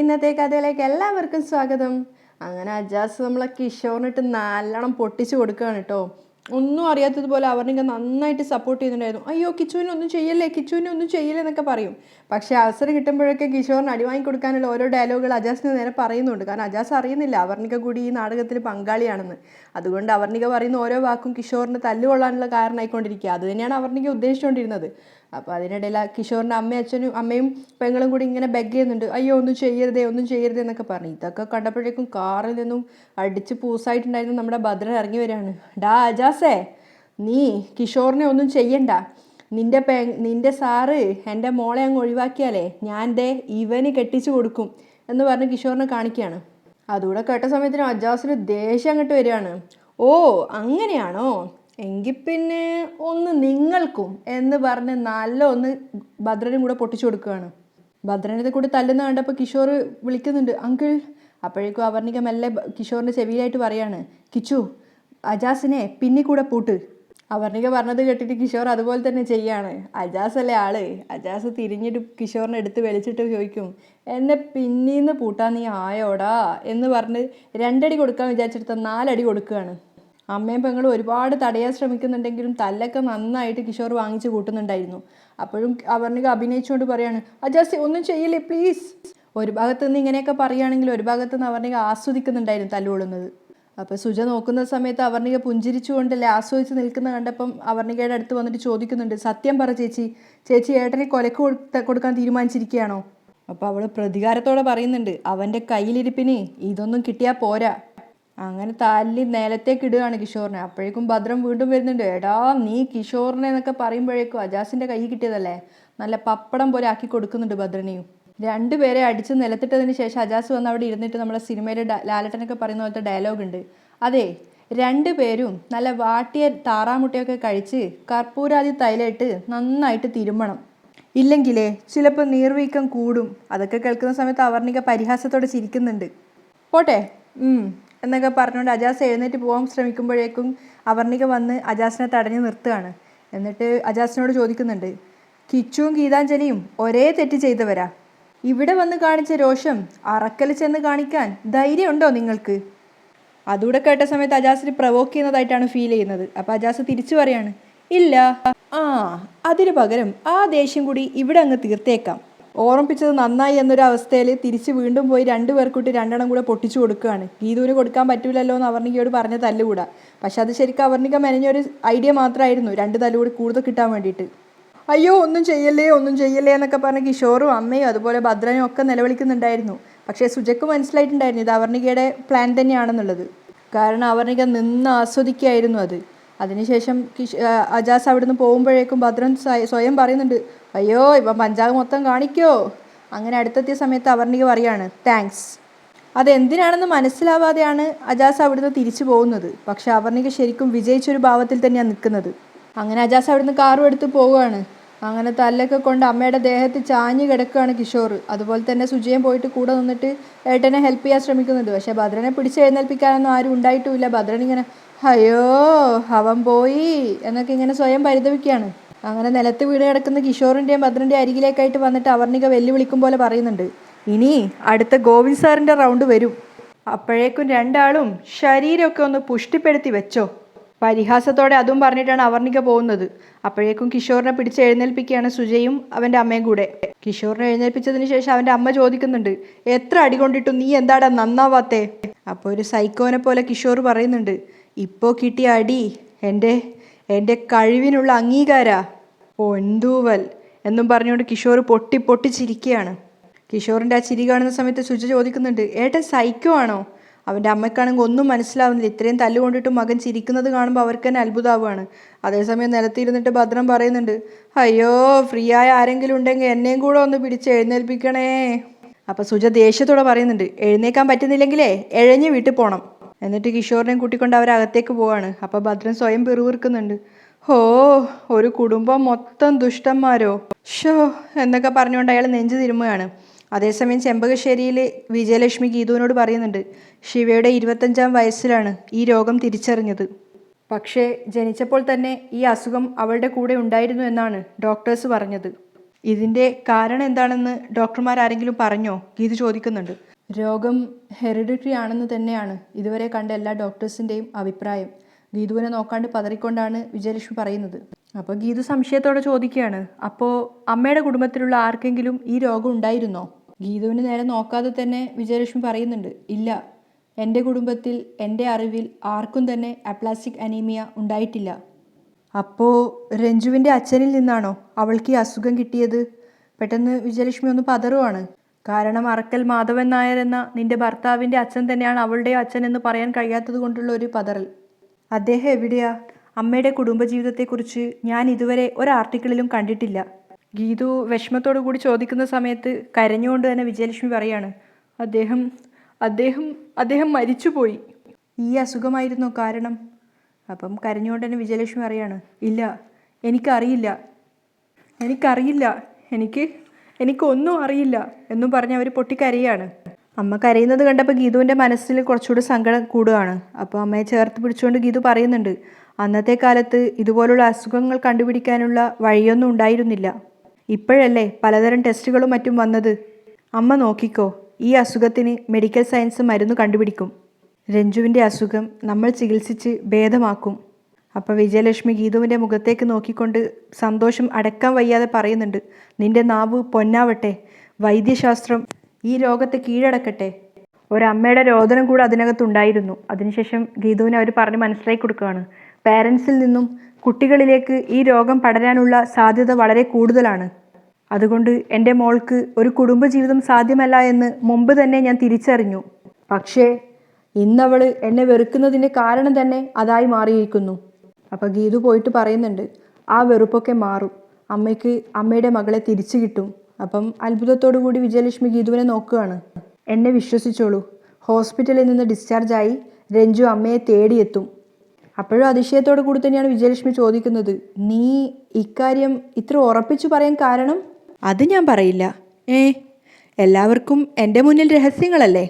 ഇന്നത്തെ കഥയിലേക്ക് എല്ലാവർക്കും സ്വാഗതം. അങ്ങനെ അജാസ് നമ്മളെ കിഷോറിനിട്ട് നല്ലോണം പൊട്ടിച്ചു കൊടുക്കുകയാണ് കേട്ടോ. ഒന്നും അറിയാത്തതുപോലെ അവരിനെ നന്നായിട്ട് സപ്പോർട്ട് ചെയ്യുന്നുണ്ടായിരുന്നു. അയ്യോ കിച്ചുവിനെ ഒന്നും ചെയ്യല്ലേ കിച്ചുവിനെ ഒന്നും ചെയ്യല്ലേ എന്നൊക്കെ പറയും. പക്ഷേ അവസരം കിട്ടുമ്പോഴൊക്കെ കിഷോറിന് അടിവാങ്ങി കൊടുക്കാനുള്ള ഓരോ ഡയലോഗുകൾ അജാസിന് നേരെ പറയുന്നുണ്ട്. കാരണം അജാസ് അറിയുന്നില്ല. അവർണിക കൂടി ഈ നാടകത്തിൽ പങ്കാളിയാണെന്ന്. അതുകൊണ്ട് അവർണിക പറയുന്ന ഓരോ വാക്കും കിഷോറിന് തല്ലുകൊള്ളാനുള്ള കാരണമായിക്കൊണ്ടിരിക്കുക. അത് തന്നെയാണ് അവർണിക ഉദ്ദേശിച്ചുകൊണ്ടിരുന്നത്. അപ്പോൾ അതിനിടയിൽ ആ കിഷോറിന്റെ അമ്മയും അച്ഛനും അമ്മയും പെങ്ങളും കൂടി ഇങ്ങനെ ബെഗ് ചെയ്യുന്നുണ്ട്. അയ്യോ ഒന്നും ചെയ്യരുതേ ഒന്നും ചെയ്യരുതേ എന്നൊക്കെ പറഞ്ഞു. ഇതൊക്കെ കണ്ടപ്പോഴേക്കും കാറിൽ നിന്നും അടിച്ച് പൂസായിട്ടുണ്ടായിരുന്നു നമ്മുടെ ഭദ്രൻ ഇറങ്ങി വരികയാണ്. ഡാ അജാസേ നീ കിഷോറിനെ ഒന്നും ചെയ്യണ്ട. നിന്റെ പെ നിന്റെ സാറ് എന്റെ മോളെ അങ്ങ് ഒഴിവാക്കിയാലേ ഞാൻ ദേ ഇവന് കെട്ടിച്ചു കൊടുക്കും എന്ന് പറഞ്ഞ് കിഷോറിനെ കാണിക്കുകയാണ്. അതുകൂടെ കേട്ട സമയത്തിന് അജാസിന് ദേഷ്യം അങ്ങോട്ട് വരികയാണ്. ഓ അങ്ങനെയാണോ? എങ്കിൽ പിന്നെ ഒന്ന് നിങ്ങൾക്കും എന്ന് പറഞ്ഞ് നല്ല ഒന്ന് ഭദ്രനും കൂടെ പൊട്ടിച്ചു കൊടുക്കുകയാണ്. ഭദ്രനത്തെ കൂടി തല്ലുന്ന കണ്ടപ്പോൾ കിഷോർ വിളിക്കുന്നുണ്ട് അങ്കിൾ അപ്പോഴേക്കും അവർണിക മെല്ലെ കിഷോറിന്റെ ചെവിയിലായിട്ട് പറയാണ് കിച്ചു അജാസിനെ പിന്നി കൂടെ പൂട്ട്. അവർണിക പറഞ്ഞത് കേട്ടിട്ട് കിഷോർ അതുപോലെ തന്നെ ചെയ്യാണ് അജാസ് അല്ലേ ആൾ? അജാസ് തിരിഞ്ഞിട്ട് കിഷോറിനെ എടുത്ത് വലിച്ചിട്ട് ചോദിക്കും എന്നെ പിന്നീന്ന് പൂട്ടാൻ നീ ആയോടാ? എന്ന് പറഞ്ഞ് രണ്ടടി കൊടുക്കാൻ വിചാരിച്ചെടുത്ത നാലടി കൊടുക്കുകയാണ്. അമ്മയും പെങ്ങളും ഒരുപാട് തടയാൻ ശ്രമിക്കുന്നുണ്ടെങ്കിലും തല്ലൊക്കെ നന്നായിട്ട് കിഷോർ വാങ്ങിച്ച് കൂട്ടുന്നുണ്ടായിരുന്നു. അപ്പോഴും അവർണിക അഭിനയിച്ചുകൊണ്ട് പറയാണ് അജാസി ഒന്നും ചെയ്യില്ലേ പ്ലീസ് ഒരു ഭാഗത്ത് നിന്ന് ഇങ്ങനെയൊക്കെ പറയുകയാണെങ്കിൽ ഒരു ഭാഗത്ത് നിന്ന് അവർണിക ആസ്വദിക്കുന്നുണ്ടായിരുന്നു തല്ലുകൊള്ളുന്നത്. അപ്പോൾ സുജ നോക്കുന്ന സമയത്ത് അവർണിക പുഞ്ചിരിച്ചുകൊണ്ടല്ലേ ആസ്വദിച്ച് നിൽക്കുന്ന കണ്ടപ്പം അവർണികയുടെ അടുത്ത് വന്നിട്ട് ചോദിക്കുന്നുണ്ട് സത്യം പറ ചേച്ചി ചേച്ചി ഏട്ടനെ കൊലക്ക് കൊടുക്കാൻ തീരുമാനിച്ചിരിക്കുകയാണോ? അപ്പോൾ അവൾ പ്രതികാരത്തോടെ പറയുന്നുണ്ട് അവന്റെ കയ്യിലിരിപ്പിന് ഇതൊന്നും കിട്ടിയാൽ പോരാ. അങ്ങനെ തല്ലി നിലത്തേക്ക് ഇടുകയാണ് കിഷോറിനെ. അപ്പോഴേക്കും ഭദ്രം വീണ്ടും വരുന്നുണ്ട്. എടാ നീ കിഷോറിനെ എന്നൊക്കെ പറയുമ്പോഴേക്കും അജാസിന്റെ കൈ കിട്ടിയതല്ലേ? നല്ല പപ്പടം പോലെ ആക്കി കൊടുക്കുന്നുണ്ട് ഭദ്രനെയും. രണ്ടുപേരെ അടിച്ച് നിലത്തിട്ടതിന് ശേഷം അജാസ് വന്ന് അവിടെ ഇരുന്നിട്ട് നമ്മുടെ സിനിമയിലെ ലാലട്ടനൊക്കെ പറയുന്ന പോലത്തെ ഡയലോഗ് ഉണ്ട്. അതെ രണ്ടുപേരും നല്ല വാട്ടിയ താറാമുട്ടയൊക്കെ കഴിച്ച് കർപ്പൂരാതി തൈലയിട്ട് നന്നായിട്ട് തിരുമ്മണം ഇല്ലെങ്കിലേ ചിലപ്പോൾ നീർവീക്കം കൂടും. അതൊക്കെ കേൾക്കുന്ന സമയത്ത് അവർണിക പരിഹാസത്തോടെ ചിരിക്കുന്നുണ്ട്. പോട്ടെ എന്നൊക്കെ പറഞ്ഞുകൊണ്ട് അജാസ് എഴുന്നേറ്റ് പോകാൻ ശ്രമിക്കുമ്പോഴേക്കും അവർണിക വന്ന് അജാസിനെ തടഞ്ഞു നിർത്തുകയാണ്. എന്നിട്ട് അജാസിനോട് ചോദിക്കുന്നുണ്ട് കിച്ചുവും ഗീതാഞ്ജലിയും ഒരേ തെറ്റ് ചെയ്തവരാ? ഇവിടെ വന്ന് കാണിച്ച രോഷം അറക്കൽ ചെന്ന് കാണിക്കാൻ ധൈര്യമുണ്ടോ നിങ്ങൾക്ക്? അതുകൂടെ കേട്ട സമയത്ത് അജാസിന് പ്രവോക്ക് ചെയ്യുന്നതായിട്ടാണ് ഫീൽ ചെയ്യുന്നത്. അപ്പോൾ അജാസ് തിരിച്ചു പറയാണ് ഇല്ല. ആ അതിനു പകരം ആ ദേഷ്യം കൂടി ഇവിടെ അങ്ങ് തീർത്തേക്കാം. ഓർമ്മിപ്പിച്ചത് നന്നായി എന്നൊരു അവസ്ഥയിൽ തിരിച്ച് വീണ്ടും പോയി രണ്ടു പേർക്കൂട്ടി രണ്ടെണ്ണം കൂടെ പൊട്ടിച്ചു കൊടുക്കുകയാണ്. ഗീതുവിന് കൊടുക്കാൻ പറ്റില്ലല്ലോ എന്ന് അവർണികയോട് പറഞ്ഞ തല്ലുകൂടാ. പക്ഷെ അത് ശരിക്കും അവർണിക മെനഞ്ഞൊരു ഐഡിയ മാത്രമായിരുന്നു രണ്ട് തല്ലുകൂടി കൂടുതൽ കിട്ടാൻ വേണ്ടിയിട്ട്. അയ്യോ ഒന്നും ചെയ്യല്ലേ ഒന്നും ചെയ്യല്ലേ എന്നൊക്കെ പറഞ്ഞ് കിഷോറും അമ്മയും അതുപോലെ ഭദ്രനും ഒക്കെ നിലവിളിക്കുന്നുണ്ടായിരുന്നു. പക്ഷേ സുജക്ക് മനസ്സിലായിട്ടുണ്ടായിരുന്നു ഇത് അവർണികയുടെ പ്ലാൻ തന്നെയാണെന്നുള്ളത്. കാരണം അവർണിക നിന്ന് ആസ്വദിക്കുകയായിരുന്നു അത്. അതിനുശേഷം കിഷ് അജാസ് അവിടുന്ന് പോകുമ്പോഴേക്കും ഭദ്രൻ സ്വയം പറയുന്നുണ്ട് അയ്യോ ഇപ്പം പഞ്ചാബ് മൊത്തം കാണിക്കോ. അങ്ങനെ അടുത്തെത്തിയ സമയത്ത് അവർണിക പറയാണ് താങ്ക്സ് അതെന്തിനാണെന്ന് മനസ്സിലാവാതെയാണ് അജാസ് അവിടുന്ന് തിരിച്ചു പോകുന്നത്. പക്ഷെ അവർണിക ശരിക്കും വിജയിച്ചൊരു ഭാവത്തിൽ തന്നെയാണ് നിൽക്കുന്നത്. അങ്ങനെ അജാസ് അവിടുന്ന് കാറും എടുത്ത് പോവുകയാണ്. അങ്ങനെ തല്ലൊക്കെ കൊണ്ട് അമ്മയുടെ ദേഹത്ത് ചാഞ്ഞ് കിടക്കുകയാണ് കിഷോർ. അതുപോലെ തന്നെ സുജയം പോയിട്ട് കൂടെ നിന്നിട്ട് ഏട്ടനെ ഹെൽപ്പ് ചെയ്യാൻ ശ്രമിക്കുന്നുണ്ട്. പക്ഷെ ഭദ്രനെ പിടിച്ച് എഴുന്നേൽപ്പിക്കാനൊന്നും ആരും ഉണ്ടായിട്ടുമില്ല. ഭദ്രൻ ഇങ്ങനെ അയ്യോ അവൻ പോയി. എന്നൊക്കെ ഇങ്ങനെ സ്വയം പരിതപിക്കുകയാണ്. അങ്ങനെ നിലത്ത് വീട് കിടക്കുന്ന കിഷോറിന്റെയും ഭദ്രന്റെയും അരികിലേക്കായിട്ട് വന്നിട്ട് അവർണിക വെല്ലുവിളിക്കും പോലെ പറയുന്നുണ്ട്. ഇനി അടുത്ത ഗോവിന്ദ് സാറിന്റെ റൗണ്ട് വരും. അപ്പോഴേക്കും രണ്ടാളും ശരീരമൊക്കെ ഒന്ന് പുഷ്ടിപ്പെടുത്തി വെച്ചോ. പരിഹാസത്തോടെ അതും പറഞ്ഞിട്ടാണ് അവർണിക പോകുന്നത്. അപ്പോഴേക്കും കിഷോറിനെ പിടിച്ച് എഴുന്നേൽപ്പിക്കുകയാണ് സുജയും അവന്റെ അമ്മയും കൂടെ. കിഷോറിനെ എഴുന്നേൽപ്പിച്ചതിന് ശേഷം അവന്റെ അമ്മ ചോദിക്കുന്നുണ്ട് എത്ര അടി കൊണ്ടിട്ടും നീ എന്താടാ നന്നാവാത്തേ? അപ്പോൾ ഒരു സൈക്കോനെ പോലെ കിഷോർ പറയുന്നുണ്ട് ഇപ്പോൾ കിട്ടിയ അടി എന്റെ എന്റെ കഴിവിനുള്ള അംഗീകാര. പൊന്തൂവൽ എന്നും പറഞ്ഞുകൊണ്ട് കിഷോർ പൊട്ടി പൊട്ടിച്ചിരിക്കുകയാണ്. കിഷോറിന്റെ ആ ചിരി കാണുന്ന സമയത്ത് സുജ ചോദിക്കുന്നുണ്ട് ഏട്ടൻ സൈക്കോ ആണോ? അവന്റെ അമ്മയ്ക്കാണെങ്കിൽ ഒന്നും മനസ്സിലാവുന്നില്ല. ഇത്രയും തല്ലുകൊണ്ടിട്ടും മകൻ ചിരിക്കുന്നത് കാണുമ്പോൾ അവർക്ക് തന്നെ അത്ഭുതമാവുകയാണ് അതേസമയം നിലത്തിരുന്നിട്ട് ഭദ്രം പറയുന്നുണ്ട് അയ്യോ ഫ്രീ ആയ ആരെങ്കിലും ഉണ്ടെങ്കിൽ എന്നെയും കൂടെ ഒന്ന് പിടിച്ച് എഴുന്നേൽപ്പിക്കണേ. അപ്പോൾ സുജ ദേഷ്യത്തോടെ പറയുന്നുണ്ട് എഴുന്നേക്കാൻ പറ്റുന്നില്ലെങ്കിലേ എഴഞ്ഞ് വീട്ടിൽ പോകണം എന്നിട്ട് കിഷോറിനെയും കൂട്ടിക്കൊണ്ട് അവർ അകത്തേക്ക് പോവാണ്. അപ്പോൾ ഭദ്രൻ സ്വയം പിറുവിറുക്കുന്നുണ്ട് ഹോ ഒരു കുടുംബം മൊത്തം ദുഷ്ടന്മാരോ? ഷോ എന്നൊക്കെ പറഞ്ഞുകൊണ്ട് അയാൾ നെഞ്ചു തിരുമുകയാണ് അതേസമയം ചെമ്പകശ്ശേരിയിൽ വിജയലക്ഷ്മി ഗീതുവിനോട് പറയുന്നുണ്ട് ശിവയുടെ ഇരുപത്തഞ്ചാം വയസ്സിലാണ് ഈ രോഗം തിരിച്ചറിഞ്ഞത്. പക്ഷേ ജനിച്ചപ്പോൾ തന്നെ ഈ അസുഖം അവളുടെ കൂടെ ഉണ്ടായിരുന്നു എന്നാണ് ഡോക്ടേഴ്സ് പറഞ്ഞത്. ഇതിന്റെ കാരണം എന്താണെന്ന് ഡോക്ടർമാർ ആരെങ്കിലും പറഞ്ഞോ? ഗീതു ചോദിക്കുന്നുണ്ട്. രോഗം ഹെറിഡിറ്ററി ആണെന്ന് തന്നെയാണ് ഇതുവരെ കണ്ട എല്ലാ ഡോക്ടേഴ്സിന്റെയും അഭിപ്രായം. ഗീതുവിനെ നോക്കാണ്ട് പതറിക്കൊണ്ടാണ് വിജയലക്ഷ്മി പറയുന്നത്. അപ്പോൾ ഗീതു സംശയത്തോടെ ചോദിക്കുകയാണ്. അപ്പോൾ അമ്മയുടെ കുടുംബത്തിലുള്ള ആർക്കെങ്കിലും ഈ രോഗം ഉണ്ടായിരുന്നോ? ഗീതുവിന് നേരെ നോക്കാതെ തന്നെ വിജയലക്ഷ്മി പറയുന്നുണ്ട്. ഇല്ല. എന്റെ കുടുംബത്തിൽ എന്റെ അറിവിൽ ആർക്കും തന്നെ അപ്ലാസ്റ്റിക് അനീമിയ ഉണ്ടായിട്ടില്ല. അപ്പോൾ രഞ്ജുവിന്റെ അച്ഛനിൽ നിന്നാണോ അവൾക്ക് ഈ അസുഖം കിട്ടിയത്? പെട്ടെന്ന് വിജയലക്ഷ്മി ഒന്ന് പതറുവാണ്. കാരണം അറക്കൽ മാധവൻ നായർ എന്ന നിന്റെ ഭർത്താവിന്റെ അച്ഛൻ തന്നെയാണ് അവളുടെ അച്ഛൻ എന്ന് പറയാൻ കഴിയാത്തത് കൊണ്ടുള്ള ഒരു പതറൽ. അദ്ദേഹം എവിടെയാ? അമ്മയുടെ കുടുംബജീവിതത്തെക്കുറിച്ച് ഞാൻ ഇതുവരെ ഒരു ആർട്ടിക്കിളിലും കണ്ടിട്ടില്ല. ഗീതു വിഷമത്തോടു കൂടി ചോദിക്കുന്ന സമയത്ത് കരഞ്ഞുകൊണ്ട് തന്നെ വിജയലക്ഷ്മി പറയാണ് അദ്ദേഹം അദ്ദേഹം അദ്ദേഹം മരിച്ചുപോയി. ഈ അസുഖമായിരുന്നു കാരണം? അപ്പം കരഞ്ഞുകൊണ്ട് തന്നെ വിജയലക്ഷ്മി പറയാണ് ഇല്ല എനിക്കറിയില്ല എനിക്കറിയില്ല എനിക്ക് എനിക്കൊന്നും അറിയില്ല എന്നും പറഞ്ഞ് അവർ പൊട്ടിക്കരയാണ്. അമ്മ കരയുന്നത് കണ്ടപ്പോൾ ഗീതുവിന്റെ മനസ്സിൽ കുറച്ചുകൂടി സങ്കടം കൂടുകയാണ്. അപ്പോൾ അമ്മയെ ചേർത്ത് പിടിച്ചുകൊണ്ട് ഗീതു പറയുന്നുണ്ട് അന്നത്തെ കാലത്ത് ഇതുപോലുള്ള അസുഖങ്ങൾ കണ്ടുപിടിക്കാനുള്ള വഴിയൊന്നും ഉണ്ടായിരുന്നില്ല. ഇപ്പോഴല്ലേ പലതരം ടെസ്റ്റുകളും മറ്റും വന്നത്. അമ്മ നോക്കിക്കോ ഈ അസുഖത്തിന് മെഡിക്കൽ സയൻസ് മരുന്ന് കണ്ടുപിടിക്കും. രഞ്ജുവിന്റെ അസുഖം നമ്മൾ ചികിത്സിച്ച് ഭേദമാക്കും. അപ്പോൾ വിജയലക്ഷ്മി ഗീതുവിന്റെ മുഖത്തേക്ക് നോക്കിക്കൊണ്ട് സന്തോഷം അടക്കാൻ വയ്യാതെ പറയുന്നുണ്ട് നിന്റെ നാവ് പൊന്നാവട്ടെ വൈദ്യശാസ്ത്രം ഈ രോഗത്തെ കീഴടക്കട്ടെ. ഒരമ്മയുടെ രോദനം കൂടെ അതിനകത്തുണ്ടായിരുന്നു. അതിനുശേഷം ഗീതുവിനെ അവർ പറഞ്ഞ് മനസ്സിലാക്കി കൊടുക്കുകയാണ്. പാരൻസിൽ നിന്നും കുട്ടികളിലേക്ക് ഈ രോഗം പടരാനുള്ള സാധ്യത വളരെ കൂടുതലാണ്. അതുകൊണ്ട് എന്റെ മോൾക്ക് ഒരു കുടുംബജീവിതം സാധ്യമല്ല എന്ന് മുമ്പ് തന്നെ ഞാൻ തിരിച്ചറിഞ്ഞു. പക്ഷേ ഇന്നവൾ എന്നെ വെറുക്കുന്നതിന്റെ കാരണം തന്നെ അതായി മാറിയിരിക്കുന്നു. അപ്പോൾ ഗീതു പോയിട്ട് പറയുന്നുണ്ട് ആ വെറുപ്പൊക്കെ മാറും. അമ്മയ്ക്ക് അമ്മയുടെ മകളെ തിരിച്ചു കിട്ടും. അപ്പം അത്ഭുതത്തോടു കൂടി വിജയലക്ഷ്മി ഗീതുവിനെ നോക്കുകയാണ്. എന്നെ വിശ്വസിച്ചോളൂ. ഹോസ്പിറ്റലിൽ നിന്ന് ഡിസ്ചാർജായി രഞ്ജു അമ്മയെ തേടിയെത്തും. അപ്പോഴും അതിശയത്തോടു കൂടി തന്നെയാണ് വിജയലക്ഷ്മി ചോദിക്കുന്നത് നീ ഇക്കാര്യം ഇത്ര ഉറപ്പിച്ചു പറയാൻ കാരണം? അത് ഞാൻ പറയില്ല. ഏ എല്ലാവർക്കും എന്റെ മുന്നിൽ രഹസ്യങ്ങളല്ലേ?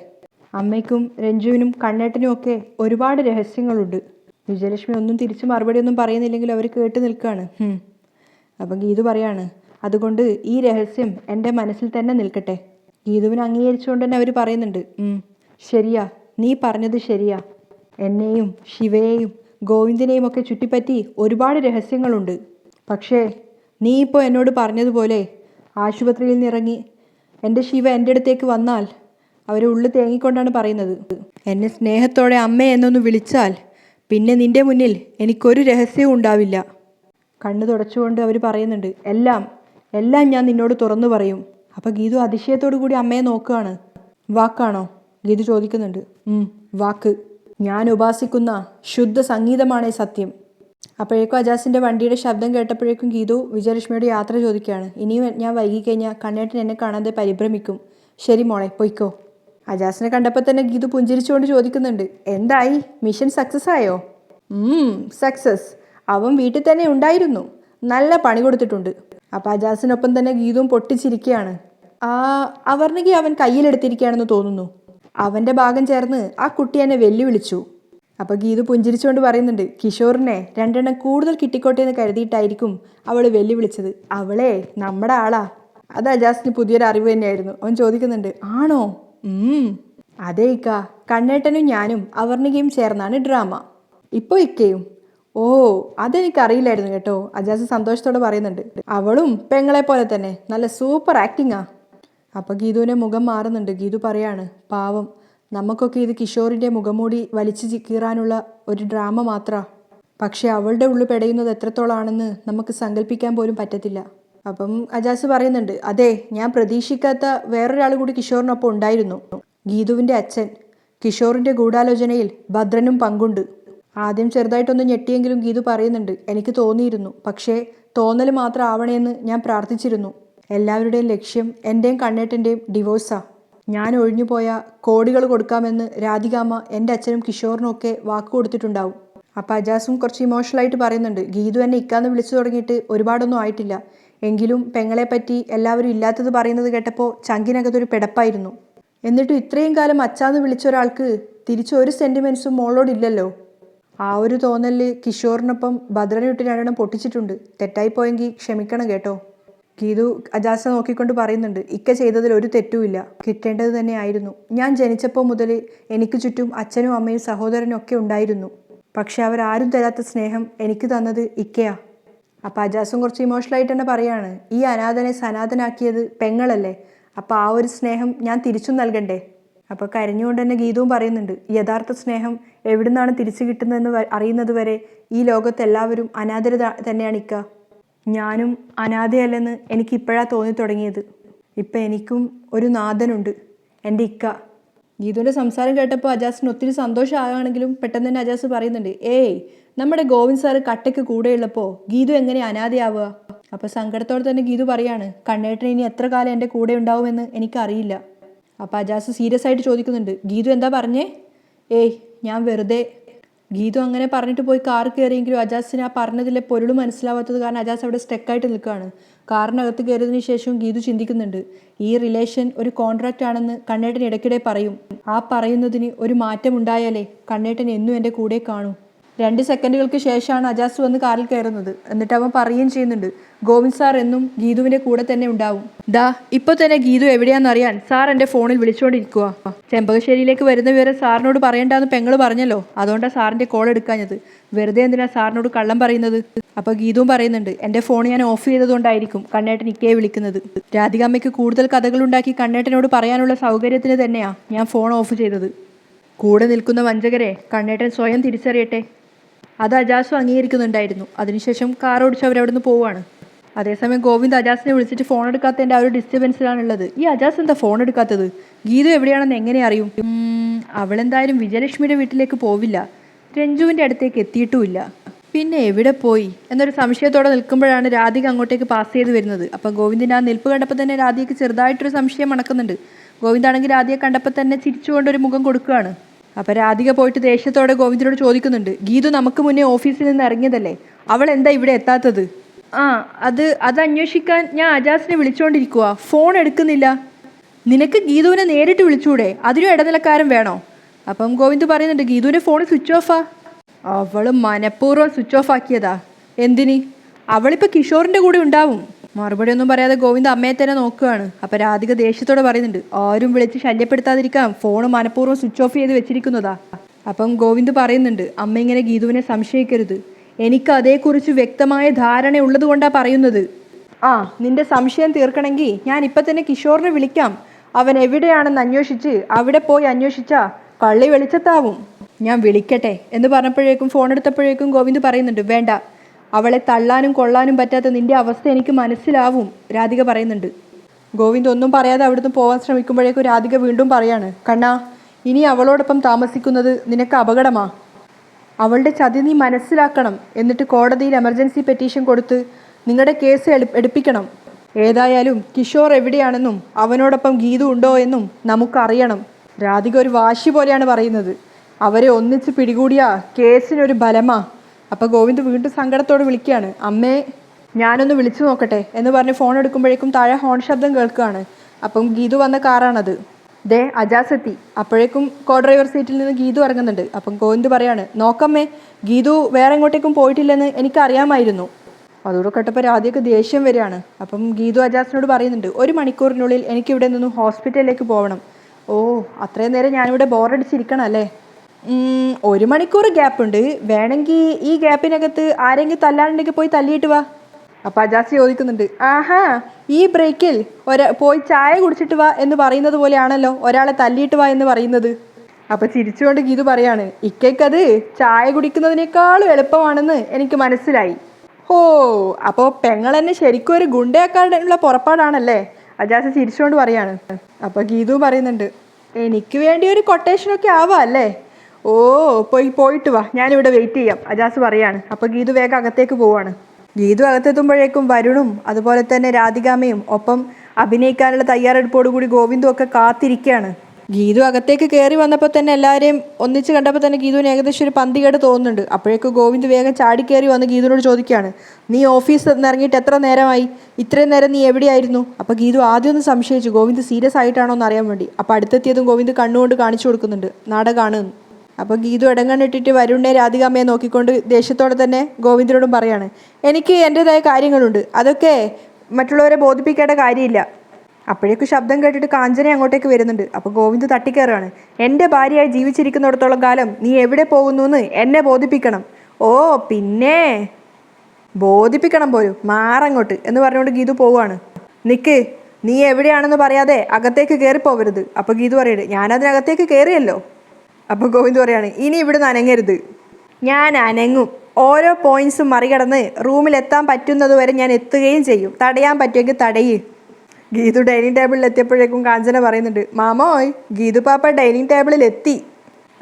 അമ്മയ്ക്കും രഞ്ജുവിനും കണ്ണേട്ടനും ഒക്കെ ഒരുപാട് രഹസ്യങ്ങളുണ്ട്. വിജയലക്ഷ്മി ഒന്നും തിരിച്ച് മറുപടി ഒന്നും പറയുന്നില്ലെങ്കിൽ അവർ കേട്ട് നിൽക്കുകയാണ്. അപ്പം ഗീതു പറയാണ് അതുകൊണ്ട് ഈ രഹസ്യം എന്റെ മനസ്സിൽ തന്നെ നിൽക്കട്ടെ. ഗീതുവിനെ അംഗീകരിച്ചുകൊണ്ട് തന്നെ അവർ പറയുന്നുണ്ട്. ശരിയാ നീ പറഞ്ഞത് ശരിയാ. എന്നെയും ശിവയെയും ഗോവിന്ദനെയും ഒക്കെ ചുറ്റിപ്പറ്റി ഒരുപാട് രഹസ്യങ്ങളുണ്ട്. പക്ഷേ നീ ഇപ്പോൾ എന്നോട് പറഞ്ഞതുപോലെ ആശുപത്രിയിൽ നിന്നിറങ്ങി എന്റെ ശിവ എന്റെ അടുത്തേക്ക് വന്നാൽ അവർ ഉള്ളു തേങ്ങിക്കൊണ്ടാണ് പറയുന്നത്. എന്നെ സ്നേഹത്തോടെ അമ്മ എന്നൊന്ന് വിളിച്ചാൽ പിന്നെ നിന്റെ മുന്നിൽ എനിക്കൊരു രഹസ്യവും ഉണ്ടാവില്ല. കണ്ണു തുടച്ചുകൊണ്ട് അവർ പറയുന്നുണ്ട് എല്ലാം എല്ലാം ഞാൻ നിന്നോട് തുറന്നു പറയും. അപ്പോൾ ഗീതു അതിശയത്തോടു കൂടി അമ്മയെ നോക്കുകയാണ്. വാക്കാണോ? ഗീതു ചോദിക്കുന്നുണ്ട്. "ഉം, വാക്ക്. ഞാൻ ഉപാസിക്കുന്ന ശുദ്ധ സംഗീതമാണേ സത്യം. അപ്പോഴേക്കും അജാസിന്റെ വണ്ടിയുടെ ശബ്ദം കേട്ടപ്പോഴേക്കും ഗീതു വിജയലക്ഷ്മിയോട് യാത്ര ചോദിക്കുകയാണ്. ഇനിയും ഞാൻ വൈകിക്കഴിഞ്ഞാൽ കണ്ണേട്ടൻ എന്നെ കാണാതെ പരിഭ്രമിക്കും. ശരി മോളെ പൊയ്ക്കോ. അജാസിനെ കണ്ടപ്പോൾ തന്നെ ഗീതു പുഞ്ചിരിച്ചുകൊണ്ട് ചോദിക്കുന്നുണ്ട് എന്തായി? മിഷൻ സക്സസ് ആയോ? സക്സസ് അവൻ വീട്ടിൽ തന്നെ ഉണ്ടായിരുന്നു. നല്ല പണി കൊടുത്തിട്ടുണ്ട്. അപ്പം അജാസിനൊപ്പം തന്നെ ഗീതും പൊട്ടിച്ചിരിക്കുകയാണ്. ആ അവർണിക്ക് അവൻ കയ്യിലെടുത്തിരിക്കുകയാണെന്ന് തോന്നുന്നു. അവന്റെ ഭാഗം ചേർന്ന് ആ കുട്ടി എന്നെ വെല്ലുവിളിച്ചു. അപ്പോൾ ഗീതു പുഞ്ചിരിച്ചുകൊണ്ട് പറയുന്നുണ്ട് കിഷോറിനെ രണ്ടെണ്ണം കൂടുതൽ കിട്ടിക്കോട്ടെ എന്ന് കരുതിയിട്ടായിരിക്കും അവൾ വെല്ലുവിളിച്ചത്. അവളെ നമ്മുടെ ആളാ. അത് അജാസിന് പുതിയൊരു അറിവ് തന്നെയായിരുന്നു. അവൻ ചോദിക്കുന്നുണ്ട് ആണോ? അതേ ഇക്ക. കണ്ണേട്ടനും ഞാനും അവർണികയും ചേർന്നാണ് ഡ്രാമ. ഇപ്പോൾ ഇക്കയും. ഓ അതെനിക്കറിയില്ലായിരുന്നു കേട്ടോ. അജാസ് സന്തോഷത്തോടെ പറയുന്നുണ്ട്. അവളും പെങ്ങളെ പോലെ തന്നെ. നല്ല സൂപ്പർ ആക്ടിങ്ങാ അപ്പോൾ ഗീതുവിന്റെ മുഖം മാറുന്നുണ്ട്. ഗീതു പറയാണ് പാവം. നമുക്കൊക്കെ ഇത് കിഷോറിന്റെ മുഖംമൂടി വലിച്ചു കീറാനുള്ള ഒരു ഡ്രാമ മാത്ര. പക്ഷെ അവളുടെ ഉള്ളു പെടയുന്നത് എത്രത്തോളാണെന്ന് നമുക്ക് സങ്കല്പിക്കാൻ പോലും പറ്റത്തില്ല. അപ്പം അജാസ് പറയുന്നുണ്ട് അതെ ഞാൻ പ്രതീക്ഷിക്കാത്ത വേറൊരാൾ കൂടി കിഷോറിനൊപ്പം ഉണ്ടായിരുന്നു. ഗീതുവിന്റെ അച്ഛൻ. കിഷോറിന്റെ ഗൂഢാലോചനയിൽ ഭദ്രനും പങ്കുണ്ട്. ആദ്യം ചെറുതായിട്ടൊന്ന് ഞെട്ടിയെങ്കിലും ഗീതു പറയുന്നുണ്ട് എനിക്ക് തോന്നിയിരുന്നു. പക്ഷേ തോന്നൽ മാത്രം ആവണേന്ന് ഞാൻ പ്രാർത്ഥിച്ചിരുന്നു. എല്ലാവരുടെയും ലക്ഷ്യം എന്റെയും കണ്ണേട്ടന്റെയും ഡിവോഴ്സാ ഞാൻ ഒഴിഞ്ഞു ഒഴിഞ്ഞുപോയ കോടികൾ കൊടുക്കാമെന്ന് രാധികാമ്മ എന്റെ അച്ഛനും കിഷോറിനും ഒക്കെ വാക്ക് കൊടുത്തിട്ടുണ്ടാവും. അപ്പോൾ അജാസും കുറച്ച് ഇമോഷണലായിട്ട് പറയുന്നുണ്ട് ഗീതു എന്നെ ഇക്കാന്ന് വിളിച്ചു തുടങ്ങിയിട്ട് ഒരുപാടൊന്നും ആയിട്ടില്ല. എങ്കിലും പെങ്ങളെപ്പറ്റി എല്ലാവരും ഇല്ലാത്തത് പറയുന്നത് കേട്ടപ്പോൾ ചങ്കിനകത്തൊരു പിടപ്പായിരുന്നു. എന്നിട്ടും ഇത്രയും കാലം അച്ചാന്ന് വിളിച്ച ഒരാൾക്ക് തിരിച്ചു ഒരു സെന്റിമെൻസും മോളോടില്ലല്ലോ. ആ ഒരു തോന്നലിൽ കിഷോറിനൊപ്പം ഭദ്രനൊട്ട് രണ്ടെണ്ണം പൊട്ടിച്ചിട്ടുണ്ട്. തെറ്റായിപ്പോയെങ്കിൽ ക്ഷമിക്കണം കേട്ടോ. ഗീതു അജാസ നോക്കിക്കൊണ്ട് പറയുന്നുണ്ട് ഇക്ക ചെയ്തതിൽ ഒരു തെറ്റുമില്ല. കിട്ടേണ്ടത് തന്നെയായിരുന്നു. ഞാൻ ജനിച്ചപ്പോൾ മുതൽ എനിക്ക് ചുറ്റും അച്ഛനും അമ്മയും സഹോദരനും ഒക്കെ ഉണ്ടായിരുന്നു. പക്ഷെ അവരാരും തരാത്ത സ്നേഹം എനിക്ക് തന്നത് ഇക്കയാ. അപ്പം അജാസും കുറച്ച് ഇമോഷണലായിട്ട് തന്നെ പറയാണ് ഈ അനാഥനെ സനാഥനാക്കിയത് പെങ്ങളല്ലേ? അപ്പോൾ ആ ഒരു സ്നേഹം ഞാൻ തിരിച്ചും നൽകണ്ടേ? അപ്പോൾ കരഞ്ഞുകൊണ്ട് തന്നെ ഗീതവും പറയുന്നുണ്ട് യഥാർത്ഥ സ്നേഹം എവിടുന്നാണ് തിരിച്ചു കിട്ടുന്നതെന്ന് അറിയുന്നത് വരെ ഈ ലോകത്ത് എല്ലാവരും അനാഥര തന്നെയാണ് ഇക്ക. ഞാനും അനാഥയല്ലെന്ന് എനിക്ക് ഇപ്പോഴാണ് തോന്നി തുടങ്ങിയത് ഇപ്പം എനിക്കും ഒരു നാഥനുണ്ട് എന്റെ ഇക്ക. ഗീതുവിന്റെ സംസാരം കേട്ടപ്പോൾ അജാസിന് ഒത്തിരി സന്തോഷമാകുകയാണെങ്കിലും പെട്ടെന്ന് തന്നെ അജാസ് പറയുന്നുണ്ട് ഏയ് നമ്മുടെ ഗോവിന്ദ് സാറ് കട്ടയ്ക്ക് കൂടെയുള്ളപ്പോൾ ഗീതു എങ്ങനെ അനാഥയാവുക? അപ്പോൾ സങ്കടത്തോടെ തന്നെ ഗീതു പറയാണ് കണ്ണേട്ടൻ ഇനി എത്ര കാലം എന്റെ കൂടെ ഉണ്ടാവുമെന്ന് എനിക്കറിയില്ല. അപ്പോൾ അജാസ് സീരിയസ് ആയിട്ട് ചോദിക്കുന്നുണ്ട് ഗീതു എന്താ പറഞ്ഞേ? ഏയ് ഞാൻ വെറുതെ ഗീതു അങ്ങനെ പറഞ്ഞിട്ട് പോയി കാർ കയറിയെങ്കിലും അജാസിന് ആ പറഞ്ഞതിലെ പൊരുൾ മനസ്സിലാവാത്തത് കാരണം അജാസ് അവിടെ സ്റ്റെക്കായിട്ട് നിൽക്കുകയാണ്. കാറിനകത്ത് കയറിയതിന് ശേഷവും ഗീതു ചിന്തിക്കുന്നുണ്ട്. ഈ റിലേഷൻ ഒരു കോൺട്രാക്റ്റ് ആണെന്ന് കണ്ണേട്ടൻ ഇടയ്ക്കിടെ പറയും. ആ പറയുന്നതിന് ഒരു മാറ്റം ഉണ്ടായാലേ കണ്ണേട്ടൻ എന്നും എന്റെ കൂടെ കാണൂ. രണ്ട് സെക്കൻഡുകൾക്ക് ശേഷമാണ് അജാസ് വന്ന് കാറിൽ കയറുന്നത്. എന്നിട്ട് അവൻ പറയുകയും ചെയ്യുന്നുണ്ട് ഗോവിന്ദ് സാർ എന്നും ഗീതുവിന്റെ കൂടെ തന്നെ ഉണ്ടാവും. ദാ ഇപ്പോൾ തന്നെ ഗീതു എവിടെയാണെന്നറിയാൻ സാർ എന്റെ ഫോണിൽ വിളിച്ചുകൊണ്ടിരിക്കുക ചെമ്പകശ്ശേരിയിലേക്ക് വരുന്ന വിവരം സാറിനോട് പറയണ്ടെന്ന് പെങ്ങൾ പറഞ്ഞല്ലോ. അതുകൊണ്ടാണ് സാറിന്റെ കോൾ എടുക്കാഞ്ഞത്. വെറുതെ എന്തിനാ സാറിനോട് കള്ളം പറയുന്നത്? അപ്പോൾ ഗീതുവും പറയുന്നുണ്ട് എന്റെ ഫോൺ ഞാൻ ഓഫ് ചെയ്തതുകൊണ്ടായിരിക്കും കണ്ണേട്ടൻ ഇക്കയെ വിളിക്കുന്നത്. രാധികാമ്മയ്ക്ക് കൂടുതൽ കഥകളുണ്ടാക്കി കണ്ണേട്ടനോട് പറയാനുള്ള സൗകര്യത്തിന് തന്നെയാണ് ഞാൻ ഫോൺ ഓഫ് ചെയ്തത്. കൂടെ നിൽക്കുന്ന വഞ്ചകരെ കണ്ണേട്ടൻ സ്വയം തിരിച്ചറിയട്ടെ. അത് അജാസും അംഗീകരിക്കുന്നുണ്ടായിരുന്നു. അതിനുശേഷം കാർ ഓടിച്ച് അവരവിടുന്ന് പോവുകയാണ് അതേസമയം ഗോവിന്ദ് അജാസിനെ വിളിച്ചിട്ട് ഫോൺ എടുക്കാത്തതിന്റെ ആ ഒരു ഡിസ്റ്റർബൻസിലാണുള്ളത് ഈ അജാസ് എന്താ ഫോൺ എടുക്കാത്തത്? ഗീതു എവിടെയാണെന്ന് എങ്ങനെ അറിയും? അവളെന്തായാലും വിജയലക്ഷ്മിയുടെ വീട്ടിലേക്ക് പോവില്ല. രഞ്ജുവിന്റെ അടുത്തേക്ക് എത്തിയിട്ടുമില്ല. പിന്നെ എവിടെ പോയി? എന്നൊരു സംശയത്തോടെ നിൽക്കുമ്പോഴാണ് രാധിക അങ്ങോട്ടേക്ക് പാസ് ചെയ്ത് വരുന്നത്. അപ്പോൾ ഗോവിന്ദിന്റെ ആ നിൽപ്പ് കണ്ടപ്പോൾ തന്നെ രാധികയ്ക്ക് ചെറുതായിട്ടൊരു സംശയം മണക്കുന്നുണ്ട് ഗോവിന്ദാണെങ്കിൽ രാധിയെ കണ്ടപ്പോൾ തന്നെ ചിരിച്ചുകൊണ്ടൊരു മുഖം കൊടുക്കുകയാണ്. അപ്പം രാധിക പോയിട്ട് ദേഷ്യത്തോടെ ഗോവിന്ദനോട് ചോദിക്കുന്നുണ്ട് ഗീതു നമുക്ക് മുന്നേ ഓഫീസിൽ നിന്ന് ഇറങ്ങിയതല്ലേ? അവൾ എന്താ ഇവിടെ എത്താത്തത്? ആ അത് അത് അന്വേഷിക്കാൻ ഞാൻ അജാസിനെ വിളിച്ചുകൊണ്ടിരിക്കുക ഫോൺ എടുക്കുന്നില്ല. നിനക്ക് ഗീതുവിനെ നേരിട്ട് വിളിച്ചൂടെ? അതിനും ഇടനിലക്കാരൻ വേണോ? അപ്പം ഗോവിന്ദ് പറയുന്നുണ്ട് ഗീതുവിന്റെ ഫോൺ സ്വിച്ച് ഓഫാ. അവൾ മനഃപൂർവം സ്വിച്ച് ഓഫ് ആക്കിയതാ. എന്തിന്? അവളിപ്പോൾ കിഷോറിന്റെ കൂടെ ഉണ്ടാവും. മറുപടി ഒന്നും പറയാതെ ഗോവിന്ദ് അമ്മയെ തന്നെ നോക്കുകയാണ്. അപ്പം രാധിക ദേഷ്യത്തോടെ പറയുന്നുണ്ട് ആരും വിളിച്ച് ശല്യപ്പെടുത്താതിരിക്കാം ഫോൺ മനഃപൂർവം സ്വിച്ച് ഓഫ് ചെയ്ത് വെച്ചിരിക്കുന്നതാ. അപ്പം ഗോവിന്ദ് പറയുന്നുണ്ട് അമ്മ ഇങ്ങനെ ഗീതുവിനെ സംശയിക്കരുത്. എനിക്ക് അതേക്കുറിച്ച് വ്യക്തമായ ധാരണ ഉള്ളത് കൊണ്ടാണ് പറയുന്നത്. ആ നിന്റെ സംശയം തീർക്കണമെങ്കിൽ ഞാൻ ഇപ്പം തന്നെ കിഷോറിനെ വിളിക്കാം. അവൻ എവിടെയാണെന്ന് അന്വേഷിച്ച് അവിടെ പോയി അന്വേഷിച്ചാ കള്ളി വെളിച്ചത്താവും. ഞാൻ വിളിക്കട്ടെ എന്ന് പറഞ്ഞപ്പോഴേക്കും ഫോൺ എടുത്തപ്പോഴേക്കും ഗോവിന്ദ് പറയുന്നുണ്ട് വേണ്ട അവളെ തള്ളാനും കൊള്ളാനും പറ്റാത്ത നിന്റെ അവസ്ഥ എനിക്ക് മനസ്സിലാവും രാധിക പറയുന്നുണ്ട്. ഗോവിന്ദ് ഒന്നും പറയാതെ അവിടുന്ന് പോകാൻ ശ്രമിക്കുമ്പോഴേക്കും രാധിക വീണ്ടും പറയാണ് കണ്ണാ ഇനി അവളോടൊപ്പം താമസിക്കുന്നത് നിനക്ക് അപകടമാ. അവളുടെ ചതി നീ മനസ്സിലാക്കണം എന്നിട്ട് കോടതിയിൽ എമർജൻസി പെറ്റീഷൻ കൊടുത്ത് നിങ്ങളുടെ കേസ് എടു- എടുപ്പിക്കണം. ഏതായാലും കിഷോർ എവിടെയാണെന്നും അവനോടൊപ്പം ഗീതു ഉണ്ടോ എന്നും നമുക്കറിയണം. രാധിക ഒരു വാശി പോലെയാണ് പറയുന്നത്. അവരെ ഒന്നിച്ച് പിടികൂടിയ കേസിനൊരു ബലമാ. അപ്പം ഗോവിന്ദ് വീണ്ടും സങ്കടത്തോട് വിളിക്കുകയാണ് അമ്മേ ഞാനൊന്ന് വിളിച്ചു നോക്കട്ടെ എന്ന് പറഞ്ഞ് ഫോൺ എടുക്കുമ്പോഴേക്കും താഴെ ഹോൺ ശബ്ദം കേൾക്കുകയാണ്. അപ്പം ഗീതു വന്ന കാറാണത്. ദേ അജാസ് എത്തി. അപ്പോഴേക്കും കോ ഡ്രൈവർ സീറ്റിൽ നിന്ന് ഗീതു ഇറങ്ങുന്നുണ്ട്. അപ്പം ഗോവിന്ദ് പറയാണ് നോക്കമ്മേ ഗീതു വേറെ എങ്ങോട്ടേക്കും പോയിട്ടില്ലെന്ന് എനിക്കറിയാമായിരുന്നു. അതോടെ കേട്ടപ്പോൾ രാധികക്ക് ദേഷ്യം വരികയാണ്. അപ്പം ഗീതു അജാസിനോട് പറയുന്നുണ്ട് ഒരു മണിക്കൂറിനുള്ളിൽ എനിക്കിവിടെ നിന്നും ഹോസ്പിറ്റലിലേക്ക് പോകണം ഓ അത്രയും നേരം ഞാനിവിടെ ബോറടിച്ചിരിക്കണം അല്ലേ? ഒരു മണിക്കൂർ ഗ്യാപ്പ് ഉണ്ട്. വേണമെങ്കിൽ ഈ ഗ്യാപ്പിനകത്ത് ആരെങ്കിലും തല്ലാണ്ടെങ്കിൽ പോയി തല്ലിയിട്ട് വാ. അപ്പൊ അജാസ് ചോദിക്കുന്നുണ്ട് ആഹാ ഈ ബ്രേക്കിൽ ഒരാ പോയി ചായ കുടിച്ചിട്ട് വാ എന്ന് പറയുന്നത് പോലെയാണല്ലോ ഒരാളെ തല്ലിയിട്ട് വാ എന്ന് പറയുന്നത്. അപ്പൊ ചിരിച്ചുകൊണ്ട് ഗീതു പറയാണ് ഇക്കയ്ക്കത് ചായ കുടിക്കുന്നതിനേക്കാളും എളുപ്പമാണെന്ന് എനിക്ക് മനസ്സിലായി. ഹോ അപ്പോൾ പെങ്ങൾ എന്നെ ശരിക്കും ഒരു ഗുണ്ടയാക്കാനുള്ള പുറപ്പാടാണല്ലേ? അജാസ് ചിരിച്ചുകൊണ്ട് പറയാണ്. അപ്പൊ ഗീതു പറയുന്നുണ്ട് എനിക്ക് വേണ്ടി ഒരു കൊട്ടേഷനൊക്കെ ആവാം അല്ലേ? ഓ പോയി പോയിട്ട് വാ. ഞാനിവിടെ വെയിറ്റ് ചെയ്യാം. അജാസ് പറയാണ്. അപ്പോൾ ഗീതു വേഗം അകത്തേക്ക് പോവാണ്. ഗീതു അകത്തെത്തുമ്പോഴേക്കും വരുണും അതുപോലെ തന്നെ രാധികാമയും ഒപ്പം അഭിനയിക്കാനുള്ള തയ്യാറെടുപ്പോടുകൂടി ഗോവിന്ദും ഒക്കെ കാത്തിരിക്കുകയാണ് ഗീതു അകത്തേക്ക് കയറി വന്നപ്പോൾ തന്നെ എല്ലാവരെയും ഒന്നിച്ച് കണ്ടപ്പോൾ തന്നെ ഗീതുവിന് ഏകദേശം ഒരു പന്തികേട് തോന്നുന്നുണ്ട്. അപ്പോഴേക്കും ഗോവിന്ദ് വേഗം ചാടി കയറി വന്ന് ഗീതുവിനോട് ചോദിക്കുകയാണ് നീ ഓഫീസിൽ നിന്ന് ഇറങ്ങിയിട്ട് എത്ര നേരമായി? ഇത്രയും നേരം നീ എവിടെയായിരുന്നു? അപ്പോൾ ഗീതു ആദ്യം ഒന്ന് സംശയിച്ചു ഗോവിന്ദ് സീരിയസ് ആയിട്ടാണോ എന്ന് അറിയാൻ വേണ്ടി? അപ്പോൾ അടുത്തെത്തിയതും ഗോവിന്ദ് കണ്ണുകൊണ്ട് കാണിച്ചു കൊടുക്കുന്നുണ്ട് നാടകമാണ് അപ്പോൾ ഗീതു ഇടങ്ങണിട്ടിട്ട് വരുണിനെ രാധികാമ്മയെ നോക്കിക്കൊണ്ട് ദേഷ്യത്തോടെ തന്നെ ഗോവിന്ദനോടും പറയാണ് എനിക്ക് എന്റെതായ കാര്യങ്ങളുണ്ട്. അതൊക്കെ മറ്റുള്ളവരെ ബോധിപ്പിക്കേണ്ട കാര്യമില്ല. അപ്പോഴേക്കും ശബ്ദം കേട്ടിട്ട് കാഞ്ചന അങ്ങോട്ടേക്ക് വരുന്നുണ്ട്. അപ്പോൾ ഗോവിന്ദ് തട്ടിക്കയറാണ് എന്റെ ഭാര്യയായി ജീവിച്ചിരിക്കുന്നിടത്തോളം കാലം നീ എവിടെ പോകുന്നു എന്ന് എന്നെ ബോധിപ്പിക്കണം. ഓ പിന്നെ? ബോധിപ്പിക്കണം പോലും മാറങ്ങോട്ട് എന്ന് പറഞ്ഞുകൊണ്ട് ഗീതു പോവാണ് നിക്ക് നീ എവിടെയാണെന്ന് പറയാതെ അകത്തേക്ക് കയറി പോവരുത് അപ്പോൾ ഗീതു പറയരുത് ഞാനതിനകത്തേക്ക് കയറിയല്ലോ. അപ്പോൾ ഗോവിന്ദ് പറയാണ് ഇനി ഇവിടുന്ന് അനങ്ങരുത്. ഞാൻ അനങ്ങും. ഓരോ പോയിന്റ്സും മറികടന്ന് റൂമിലെത്താൻ പറ്റുന്നത് വരെ ഞാൻ എത്തുകയും ചെയ്യും. തടയാൻ പറ്റുമെങ്കിൽ തടയേ. ഗീതു ഡൈനിങ് ടേബിളിൽ എത്തിയപ്പോഴേക്കും കാഞ്ചന പറയുന്നുണ്ട് മാമോയ് ഗീതു പാപ്പ ഡൈനിങ് ടേബിളിൽ എത്തി.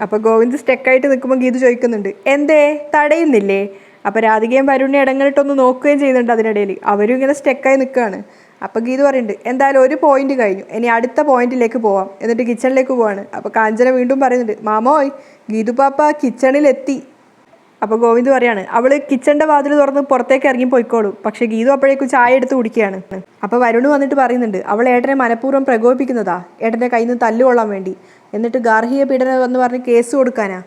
അപ്പോൾ ഗോവിന്ദ് സ്റ്റെക്കായിട്ട് നിൽക്കുമ്പോൾ ഗീതു ചോദിക്കുന്നുണ്ട് എന്തേ തടയുന്നില്ലേ? അപ്പോൾ രാധികയും വരുണ്ണി ഇടങ്ങളിട്ടൊന്ന് നോക്കുകയും ചെയ്യുന്നുണ്ട് അതിനിടയിൽ. അവരും ഇങ്ങനെ സ്റ്റെക്കായി നിൽക്കുകയാണ്. അപ്പോൾ ഗീതു പറയുന്നുണ്ട് എന്തായാലും ഒരു പോയിന്റ് കഴിഞ്ഞു. ഇനി അടുത്ത പോയിന്റിലേക്ക് പോവാം. എന്നിട്ട് കിച്ചണിലേക്ക് പോവാണ്. അപ്പോൾ കാഞ്ചന വീണ്ടും പറയുന്നുണ്ട് മാമോയ് ഗീതു പാപ്പ കിച്ചണിലെത്തി അപ്പോൾ ഗോവിന്ദ് പറയാണ് അവൾ കിച്ചന്റെ വാതിൽ തുറന്ന് പുറത്തേക്ക് ഇറങ്ങി പോയിക്കോളും. പക്ഷേ ഗീതു അപ്പോഴേക്കും ചായ എടുത്ത് കുടിക്കുകയാണ്. അപ്പോൾ വരുണ് വന്നിട്ട് പറയുന്നുണ്ട് അവൾ ഏട്ടനെ മനഃപൂർവം പ്രകോപിക്കുന്നതാ ഏട്ടന്റെ കയ്യിൽ നിന്ന് തല്ലുകൊള്ളാൻ വേണ്ടി. എന്നിട്ട് ഗാർഹിക പീഡനം എന്ന് പറഞ്ഞ് കേസ് കൊടുക്കാനാ.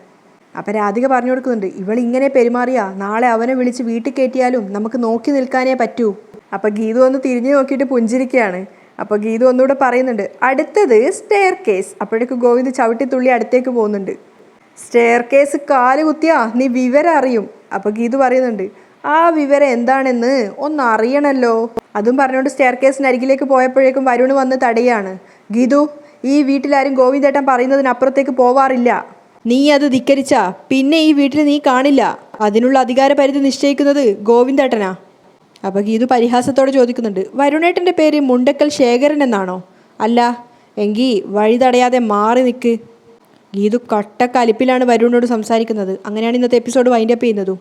അപ്പം രാധിക പറഞ്ഞു കൊടുക്കുന്നുണ്ട് ഇവൾ ഇങ്ങനെ പെരുമാറിയാ നാളെ അവനെ വിളിച്ച് വീട്ടിൽ കയറ്റിയാലും നമുക്ക് നോക്കി നിൽക്കാനേ പറ്റൂ. അപ്പം ഗീതു ഒന്ന് തിരിഞ്ഞു നോക്കിയിട്ട് പുഞ്ചിരിക്കുകയാണ്. അപ്പോൾ ഗീതു ഒന്നുകൂടെ പറയുന്നുണ്ട് അടുത്തത് സ്റ്റെയർ കേസ് അപ്പോഴേക്ക് ഗോവിന്ദ് ചവിട്ടിത്തുള്ളി അടുത്തേക്ക് പോകുന്നുണ്ട്. സ്റ്റെയർ കേസ് കാൽ കുത്തിയാ നീ വിവരം അറിയും. അപ്പോൾ ഗീതു പറയുന്നുണ്ട് ആ വിവരം എന്താണെന്ന് ഒന്ന് അറിയണല്ലോ. അതും പറഞ്ഞുകൊണ്ട് സ്റ്റെയർ കേസിന് അരികിലേക്ക് പോയപ്പോഴേക്കും വരുണ് വന്ന് തടയാണ് ഗീതു ഈ വീട്ടിലാരും ഗോവിന്ദേട്ടൻ പറയുന്നതിനപ്പുറത്തേക്ക് പോവാറില്ല. നീ അത് ധിക്കരിച്ചാ പിന്നെ ഈ വീട്ടിൽ നീ കാണില്ല. അതിനുള്ള അധികാര പരിധി നിശ്ചയിക്കുന്നത് ഗോവിന്ദേട്ടനാ. അപ്പൊ ഗീതു പരിഹാസത്തോടെ ചോദിക്കുന്നുണ്ട് വരുണേട്ടന്റെ പേര് മുണ്ടക്കൽ ശേഖരൻ എന്നാണോ? അല്ല എങ്കി വഴി തടയാതെ മാറി നിൽക്ക് ഗീതു കട്ട കലിപ്പിലാണ് വരുണിനോട് സംസാരിക്കുന്നത്. അങ്ങനെയാണ് ഇന്നത്തെ എപ്പിസോഡ് വൈൻഡപ്പ് ചെയ്യുന്നതും.